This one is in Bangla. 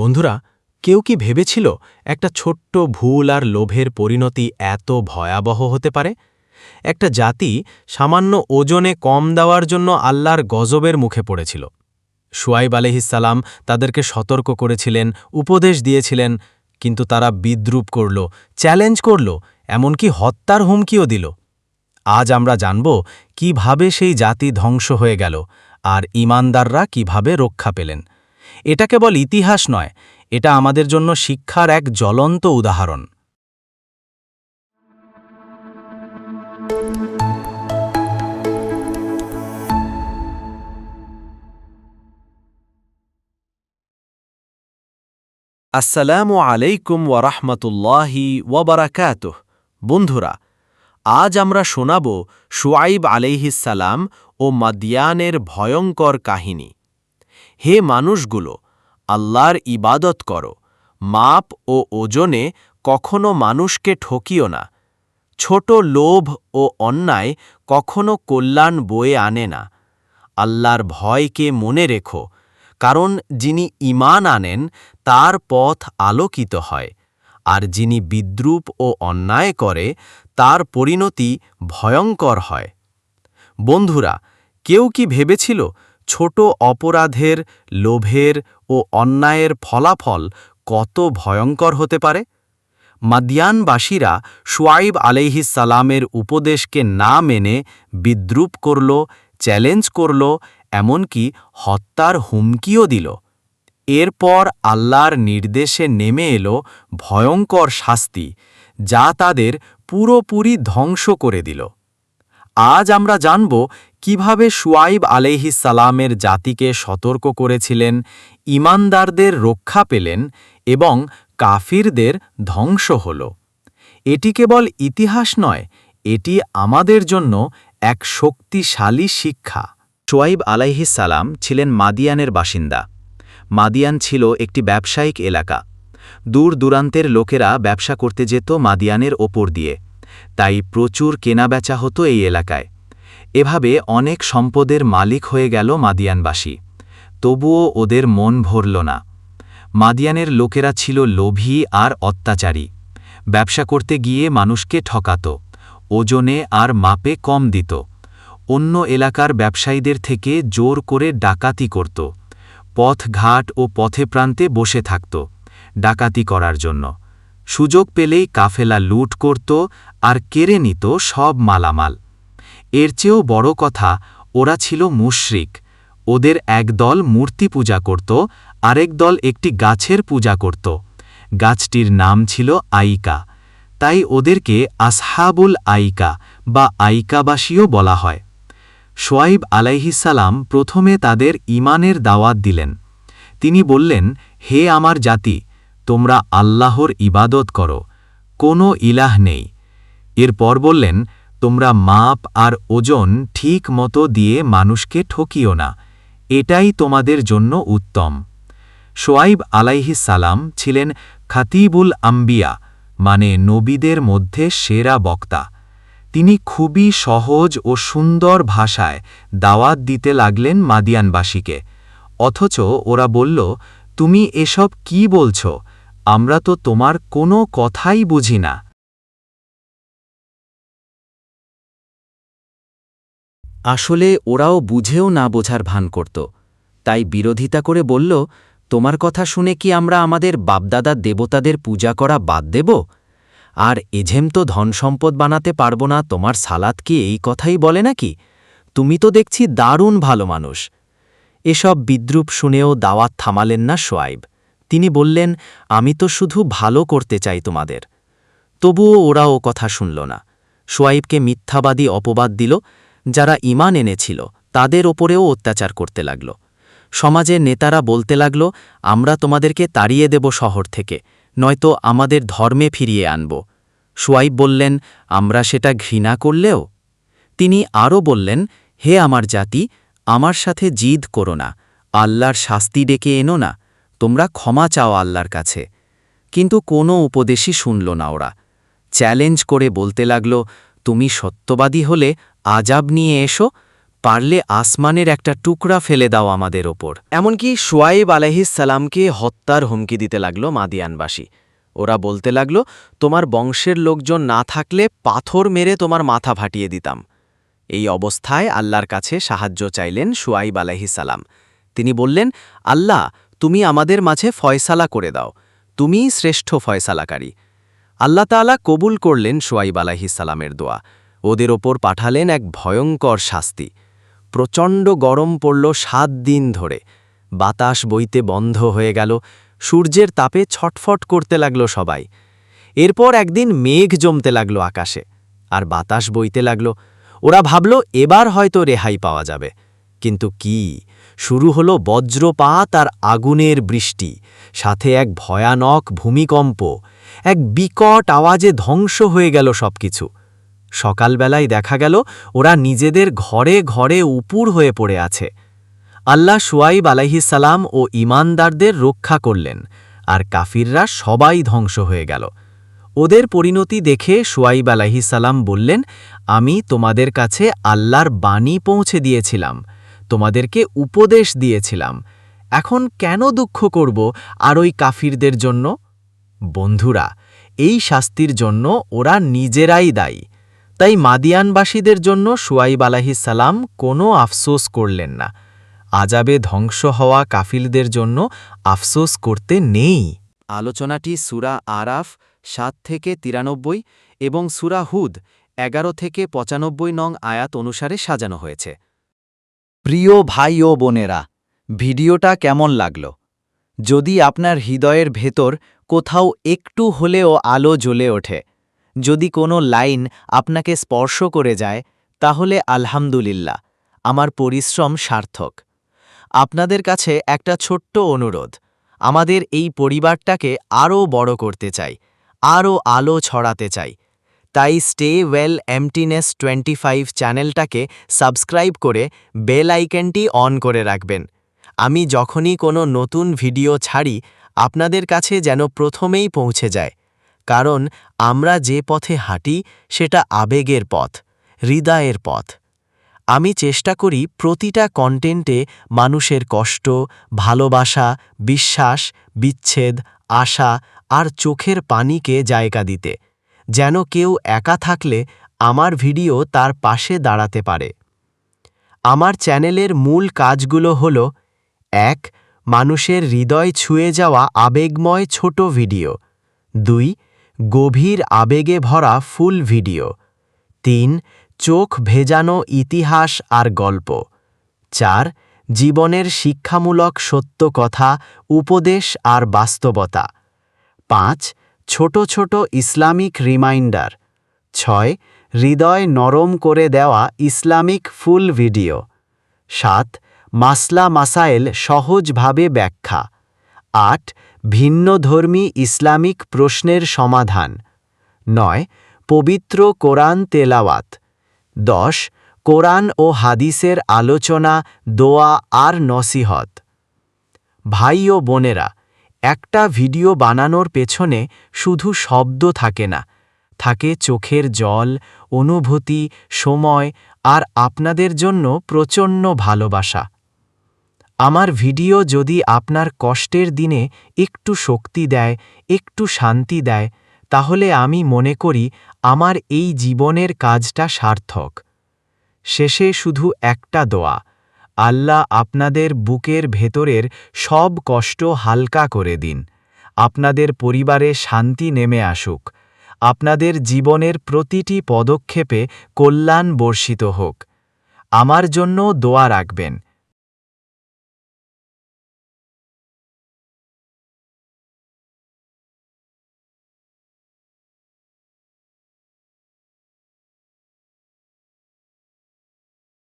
বন্ধুরা, কেউ কি ভেবেছিল একটা ছোট্ট ভুল আর লোভের পরিণতি এত ভয়াবহ হতে পারে? একটা জাতি সামান্য ওজনে কম দেওয়ার জন্য আল্লাহর গজবের মুখে পড়েছিল। শুয়াইব আলহিসাল্লাম তাদেরকে সতর্ক করেছিলেন, উপদেশ দিয়েছিলেন, কিন্তু তারা বিদ্রুপ করল, চ্যালেঞ্জ করল, এমনকি হত্যার হুমকিও দিল। আজ আমরা জানব কীভাবে সেই জাতি ধ্বংস হয়ে গেল, আর ইমানদাররা কীভাবে রক্ষা পেলেন। এটা কেবল ইতিহাস নয়, এটা আমাদের জন্য শিক্ষার এক জ্বলন্ত উদাহরণ। আসসালামু আলাইকুম ওয়ারাহমতুল্লাহি ওয়াবারাকাতুহ বন্ধুরা, আজ আমরা শোনাব শুয়াইব আলাইহিসালাম ও মাদিয়ানের ভয়ঙ্কর কাহিনী। হে মানুষগুলো, আল্লাহর ইবাদত করো। মাপ ও ওজনে কখনো মানুষকে ঠকিও না। ছোট লোভ ও অন্যায় কখনো কল্যাণ বয়ে আনে না। আল্লাহর ভয়কে মনে রেখো, কারণ যিনি ইমান আনেন, তার পথ আলোকিত হয়। আর যিনি বিদ্রুপ ও অন্যায় করে, তার পরিণতি ভয়ঙ্কর হয়। বন্ধুরা, কেউ কি ভেবেছিল ছোট অপরাধের, লোভের ও অন্যায়ের ফলাফল কত ভয়ঙ্কর হতে পারে? মাদিয়ানবাসীরা শুয়াইব সালামের উপদেশকে না মেনে বিদ্রুপ করল, চ্যালেঞ্জ করল, এমনকি হত্যার হুমকিও দিল। এরপর আল্লাহর নির্দেশে নেমে এলো ভয়ঙ্কর শাস্তি, যা তাদের পুরোপুরি ধ্বংস করে দিল। আজ আমরা জানব কীভাবে শুয়াইব সালামের জাতিকে সতর্ক করেছিলেন, ইমানদারদের রক্ষা পেলেন এবং কাফিরদের ধ্বংস হল। এটি কেবল ইতিহাস নয়, এটি আমাদের জন্য এক শক্তিশালী শিক্ষা। সোয়াইব সালাম ছিলেন মাদিয়ানের বাসিন্দা। মাদিয়ান ছিল একটি ব্যবসায়িক এলাকা। দূর দূরান্তের লোকেরা ব্যবসা করতে যেত মাদিয়ানের ওপর দিয়ে। তাই প্রচুর কেনাবেচা হতো এই এলাকায়। এভাবে অনেক সম্পদের মালিক হয়ে গেল মাদিয়ানবাসী। তবুও ওদের মন ভরল না। মাদিয়ানের লোকেরা ছিল লোভী আর অত্যাচারী। ব্যবসা করতে গিয়ে মানুষকে ঠকাত। ওজনে আর মাপে কম দিত। অন্য এলাকার ব্যবসায়ীদের থেকে জোর করে ডাকাতি করত। পথঘাট ও পথে প্রান্তে বসে থাকত। ডাকাতি করার জন্য। সুযোগ পেলেই কাফেলা লুট করত আর কেড়ে নিত সব মালামাল। এর চেয়েও বড় কথা, ওরা ছিল মুশরিক। ওদের এক দল মূর্তি পূজা করত, আরেক দল একটি গাছের পূজা করত। গাছটির নাম ছিল আইকা। তাই ওদেরকে আসহাবুল আইকা বা আইকাবাসীও বলা হয়। সোয়াইব আলাইহিসাল্লাম প্রথমে তাদের ইমানের দাওয়াত দিলেন। তিনি বললেন, হে আমার জাতি তোমরা আল্লাহর ইবাদত করো, কোনো ইলাহ নেই। এরপর বললেন, তোমরা মাপ আর ওজন ঠিক মতো দিয়ে মানুষকে ঠকিও না, এটাই তোমাদের জন্য উত্তম। সোয়াইব আলাইহি সালাম ছিলেন খাতিবুল আম্বিয়া মানে নবীদের মধ্যে সেরা বক্তা। তিনি খুবই সহজ ও সুন্দর ভাষায় দাওয়াত দিতে লাগলেন মাদিয়ানবাসীকে। অথচ ওরা বলল, তুমি এসব কি বলছ? আমরা তো তোমার কোনো কথাই বুঝি না। আসলে ওরাও বুঝেও না বোঝার ভান করত। তাই বিরোধিতা করে বলল, তোমার কথা শুনে কি আমরা আমাদের বাপদাদার দেবতাদের পূজা করা বাদ দেব? আর এঝেম তো ধনসম্পদ বানাতে পারব না, তোমার সালাত কি এই কথাই বলে নাকি? তুমি তো দেখছি দারুণ ভালো মানুষ। এসব বিদ্রুপ শুনেও দাওয়াত থামালেন না সোয়াইব। তিনি বললেন, আমি তো শুধু ভালো করতে চাই তোমাদের। তবুও ওরা ও কথা শুনল না। সোয়াইবকে মিথ্যাবাদী অপবাদ দিল, যারা ইমান এনেছিল, তাদের ওপরেও অত্যাচার করতে লাগল। সমাজের নেতারা বলতে লাগল, আমরা তোমাদেরকে তাড়িয়ে দেব শহর থেকে, নয়তো আমাদের ধর্মে ফিরিয়ে আনব। সোয়াইব বললেন, আমরা সেটা ঘৃণা করলেও? তিনি আরও বললেন, হে আমার জাতি, আমার সাথে জিদ করো না, আল্লাহর শাস্তি ডেকে এনো না তোমরা ক্ষমা চাও আল্লাহর কাছে। কিন্তু কোনো উপদেশই শুনল না ওরা। চ্যালেঞ্জ করে বলতে লাগল, তুমি সত্যবাদী হলে আজাব নিয়ে এসো, পারলে আসমানের একটা টুকরা ফেলে দাও আমাদের ওপর। এমনকি সোয়াইব আলাইহিসালামকে হত্যার হুমকি দিতে লাগল মাদিয়ানবাসী। ওরা বলতে লাগল, তোমার বংশের লোকজন না থাকলে পাথর মেরে তোমার মাথা ফাটিয়ে দিতাম। এই অবস্থায় আল্লাহর কাছে সাহায্য চাইলেন সুয়াইব আলাইহিসালাম তিনি বললেন, আল্লাহ তুমি আমাদের মাঝে ফয়সালা করে দাও। তুমিই শ্রেষ্ঠ ফয়সালাকারী। আল্লাহ তাআলা কবুল করলেন সোয়াইব আলাইহিসালামের দোয়া। ওদের ওপর পাঠালেন এক ভয়ঙ্কর শাস্তি। প্রচণ্ড গরম পড়ল সাত দিন ধরে। বাতাস বইতে বন্ধ হয়ে গেল। সূর্যের তাপে ছটফট করতে লাগল সবাই। এরপর একদিন মেঘ জমতে লাগল আকাশে। আর বাতাস বইতে লাগল। ওরা ভাবল, এবার হয়তো রেহাই পাওয়া যাবে। কিন্তু কি? শুরু হলো বজ্রপাত আর আগুনের বৃষ্টি, সাথে এক ভয়ানক ভূমিকম্প। এক বিকট আওয়াজে ধ্বংস হয়ে গেল সবকিছু। সকালবেলায় দেখা গেল, ওরা নিজেদের ঘরে ঘরে উপুর হয়ে পড়ে আছে। আল্লাহ সুয়াইব আলাইহিসালাম ও ইমানদারদের রক্ষা করলেন, আর কাফিররা সবাই ধ্বংস হয়ে গেল। ওদের পরিণতি দেখে সুয়াইব আলাইহিসালাম বললেন, আমি তোমাদের কাছে আল্লাহর বাণী পৌঁছে দিয়েছিলাম। তোমাদেরকে উপদেশ দিয়েছিলাম। এখন কেন দুঃখ করব আর ওই কাফিরদের জন্য? বন্ধুরা, এই শাস্তির জন্য ওরা নিজেরাই দায়ী। তাই মাদিয়ানবাসীদের জন্য সুয়াইব আলাহিসাল্লাম কোনো আফসোস করলেন না। আজাবে ধ্বংস হওয়া কাফিলদের জন্য আফসোস করতে নেই। আলোচনাটি সুরা আরাফ সাত থেকে তিরানব্বই এবং সুরা হুদ এগারো থেকে পঁচানব্বই নং আয়াত অনুসারে সাজানো হয়েছে। প্রিয় ভাই ও বোনেরা, ভিডিওটা কেমন লাগল? যদি আপনার হৃদয়ের ভেতর কোথাও একটু হলেও আলো জ্বলে ওঠে, যদি কোনো লাইন আপনাকে স্পর্শ করে যায়, তাহলে আলহামদুলিল্লাহ, আমার পরিশ্রম সার্থক। আপনাদের কাছে একটা ছোট্ট অনুরোধ, আমাদের এই পরিবারটাকে আরও বড় করতে চাই, আরও আলো ছড়াতে চাই তাই stay well emptiness twenty five চ্যানেলটাকে সাবস্ক্রাইব করে বেল আইকনটি অন করে রাখবেন। আমি যখনই কোনো নতুন ভিডিও ছাড়ি, আপনাদের কাছে যেন প্রথমেই পৌঁছে যায়। কারণ আমরা যে পথে হাঁটি, সেটা আবেগের পথ, হৃদয়ের পথ। আমি চেষ্টা করি প্রতিটা কন্টেন্টে মানুষের কষ্ট, ভালোবাসা, বিশ্বাস, বিচ্ছেদ, আশা আর চোখের পানিকে জায়গা দিতে। যেন কেউ একা থাকলে আমার ভিডিও তার পাশে দাঁড়াতে পারে। আমার চ্যানেলের মূল কাজগুলো হল, এক, মানুষের হৃদয় ছুঁয়ে যাওয়া আবেগময় ছোট ভিডিও। দুই, গভীর আবেগে ভরা ফুল ভিডিও। তিন, চোখ ভেজানো ইতিহাস আর গল্প। চার, জীবনের শিক্ষামূলক সত্য কথা, উপদেশ আর বাস্তবতা। পাঁচ ছোট ছোট ইসলামিক রিমাইন্ডার। ছয়, হৃদয় নরম করে দেওয়া ইসলামিক ফুল ভিডিও। সাত, মাসলা মাসাইল সহজভাবে ব্যাখ্যা। আট, ভিন্নধর্মী ইসলামিক প্রশ্নের সমাধান। নয়, পবিত্র কোরআন তেলাওয়াত। দশ, কোরআন ও হাদিসের আলোচনা, দোয়া আর নসিহত। ভাই ও বোনেরা একটা ভিডিও বানানোর পেছনে শুধু শব্দ থাকে না। থাকে চোখের জল, অনুভূতি, সময় আর আপনাদের জন্য প্রচণ্ড ভালোবাসা। আমার ভিডিও যদি আপনার কষ্টের দিনে একটু শক্তি দেয়, একটু শান্তি দেয়, তাহলে আমি মনে করি আমার এই জীবনের কাজটা সার্থক। শেষে শুধু একটা দোয়া। আল্লাহ আপনাদের বুকের ভেতরের সব কষ্ট হালকা করে দিন। আপনাদের পরিবারে শান্তি নেমে আসুক। আপনাদের জীবনের প্রতিটি পদক্ষেপে কল্যাণ বর্ষিত হোক। আমার জন্য দোয়া রাখবেন।